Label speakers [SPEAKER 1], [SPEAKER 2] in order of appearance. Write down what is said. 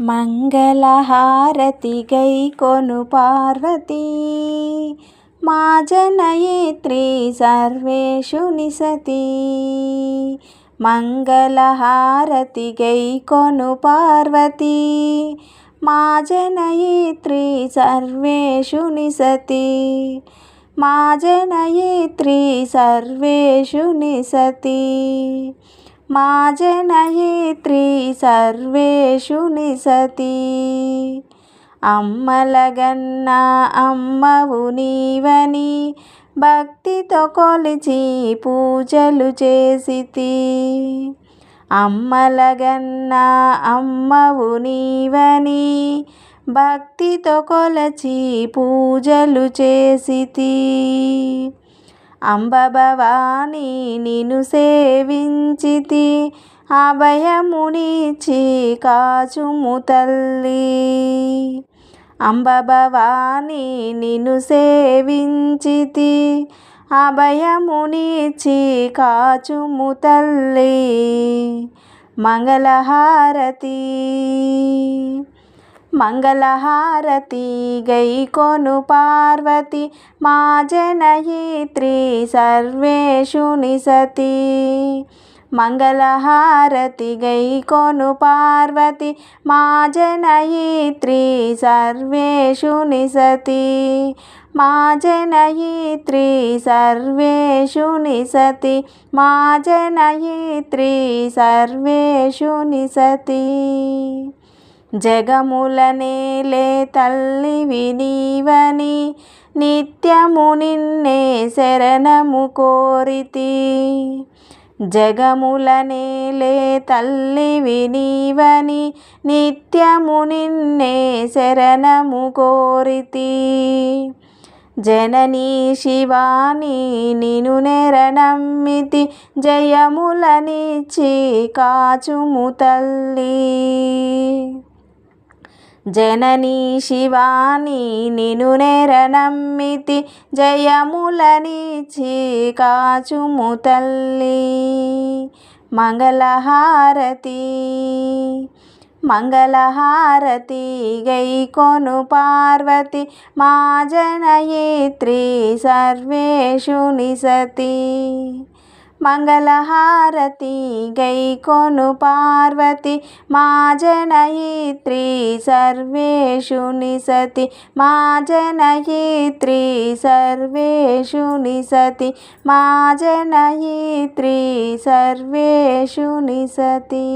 [SPEAKER 1] మంగళహారతి గై కొను పార్వతీ. మా జనయిత్రి సర్వేషు నిసతి. మంగళహారతి గై కొను పార్వతీ. మా జనయిత్రి సర్వేషు నిసతి. మా జనయిత్రి సర్వేషు నిసతి. మా జనయిత్రి సర్వేషు నిసతి అమ్మలగన్న అమ్మవు నీవని భక్తితో కొలిచి పూజలు చేసితి. అమ్మలగన్న అమ్మవు నీవని భక్తితో కొలచి పూజలు చేసితి. అంబభవాని నిను సేవించితి అభయమునిచి కాచుము తల్లి. అంబభవాని నిను సేవించితి అభయమునిచి కాచుము తల్లి. మంగళహారతి. మంగళహారతి గై కొను పార్వతి మా జనయిత్రి సర్వేషు నిసతి మంగళహారతి గై కొను పార్వతి మా జనయిత్రి సర్వేషు నిసతి మా జనయిత్రి సర్వేషు నిసతి మా జనయిత్రి సర్వేషు నిసతి జగముల నేలే తల్లివి నీవని నిత్యము నిన్నే శరణము కోరితి. జగముల నేలే తల్లివి నీవని నిత్యము నిన్నే శరణము కోరితి. జననీ శివాని నిను నెరనమ్మితి జయములనిచ్చి కాచుము తల్లి. జననీ శివాని నిను నెరనమ్మితి జయములనిచి కాచుము తల్లి. మంగళహారతి మంగళహారతి గై కొను పార్వతి మా జనయేత్రి సర్వేషు నిసతి. మంగళహారతి గైకొను పార్వతి మా జనయిత్రి సర్వేషు నిసతి. మా జనయిత్రి సర్వేషు నిసతి. మా జనయిత్రి సర్వేషు నిసతి.